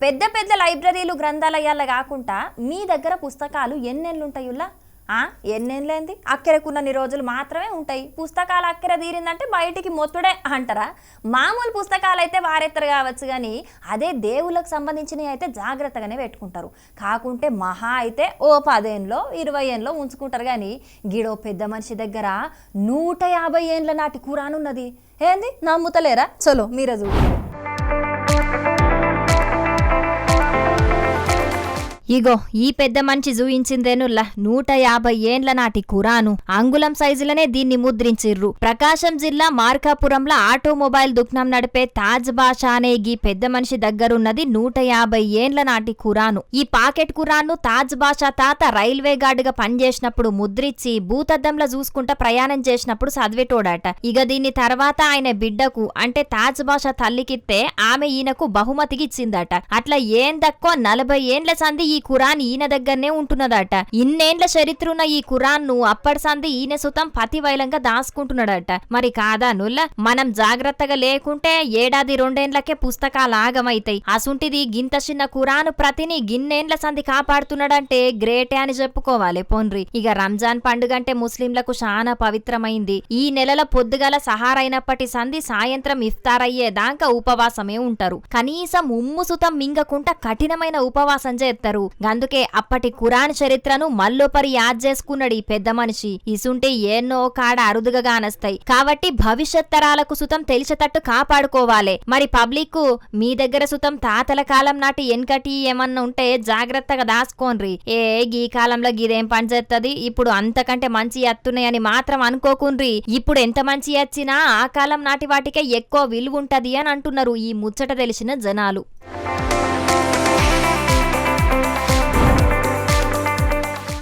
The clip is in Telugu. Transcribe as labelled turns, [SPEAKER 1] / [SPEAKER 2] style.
[SPEAKER 1] పెద్ద పెద్ద లైబ్రరీలు గ్రంథాలయాల కాకుండా మీ దగ్గర పుస్తకాలు ఎన్నెళ్ళు ఉంటాయుల్లా ఆ? ఎన్నెళ్ళేంది అక్కెరకున్నన్ని రోజులు మాత్రమే ఉంటాయి. పుస్తకాలు అక్కెర తీరిందంటే బయటికి మొత్తుడే అంటారా? మామూలు పుస్తకాలు అయితే వారెత్తరు కావచ్చు కానీ అదే దేవుళ్ళకు సంబంధించినవి అయితే జాగ్రత్తగానే పెట్టుకుంటారు. కాకుంటే మహా అయితే ఓ పదేళ్ళలో ఇరవై ఏళ్ళలో ఉంచుకుంటారు కానీ గిడో పెద్ద మనిషి దగ్గర నూట యాభై ఏండ్ల నాటి కూరానున్నది ఏంది? నమ్ముతలేరా? చలో మీరే చూడండి. ఇగో ఈ పెద్ద మనిషి జూయించిందేనుల్లా నూట యాభై ఏండ్ల నాటి కురాను అంగుళం సైజులనే దీన్ని ముద్రించిర్రు. ప్రకాశం జిల్లా మార్కాపురంలో ఆటోమొబైల్ దుకాణం నడిపే తాజ్ బాషా అనే ఈ పెద్ద మనిషి దగ్గరున్నది నూట యాభై ఏండ్ల నాటి కురాను ఈ పాకెట్ కురాన్ను తాజ్ బాషా తాత రైల్వే గార్డుగా పనిచేసినప్పుడు ముద్రించి భూతద్దంలో చూసుకుంటా ప్రయాణం చేసినప్పుడు చదివేటోడట ఇక దీన్ని తర్వాత ఆయన బిడ్డకు అంటే తాజ్ బాషా తల్లికిస్తే ఆమె ఈయనకు బహుమతికి ఇచ్చిందట అట్లా ఏం దక్కో నలభై ఏండ్ల సంది ఈ ఖురాన్ ఈయన దగ్గరనే ఉంటున్నదట. ఇన్నేండ్ల చరిత్ర ఉన్న ఈ ఖురాన్ను అప్పటి సంది ఈయన సుతం పతివైలంగా దాచుకుంటున్నాడట. మరి కాదా నుల్ల? మనం జాగ్రత్తగా లేకుంటే ఏడాది రెండేండ్లకే పుస్తకాలు ఆగమైతాయి అసుంటిది గింత చిన్న ఖురాను ప్రతిని గిన్నేండ్ల సంది కాపాడుతున్నాడంటే గ్రేటే అని చెప్పుకోవాలి పొన్రి. ఇక రంజాన్ పండుగ అంటే ముస్లింలకు చాలా పవిత్రమైంది. ఈ నెలల పొద్దుగల సహారైనప్పటి సంధి సాయంత్రం ఇఫ్తార్ అయ్యేదాకా ఉపవాసమే ఉంటారు. కనీసం ఉమ్ము సుతం మింగకుండా కఠినమైన ఉపవాసం చేస్తారు అందుకే అప్పటి కురాన్ చరిత్రను మల్లోపరి యాద్ చేసుకున్నాడు ఈ పెద్ద మనిషి. ఇసుంటే ఎన్నో కాడ అరుదుగా కానస్తాయి కాబట్టి భవిష్యత్ తరాలకు సుతం తెలిసేటట్టు కాపాడుకోవాలి. మరి పబ్లిక్ మీ దగ్గర సుతం తాతల కాలం నాటి ఎన్కటి ఏమన్నా ఉంటే జాగ్రత్తగా దాసుకోన్రి ఏ గీ కాలంలో గిదేం పని చేస్తుంది ఇప్పుడు అంతకంటే మంచి ఎత్తున్నాయని మాత్రం అనుకోకుండ్రి. ఇప్పుడు ఎంత మంచి వచ్చినా ఆ కాలం నాటి వాటికే ఎక్కువ విలువ ఉంటది అని అంటున్నారు ఈ ముచ్చట తెలిసిన జనాలు.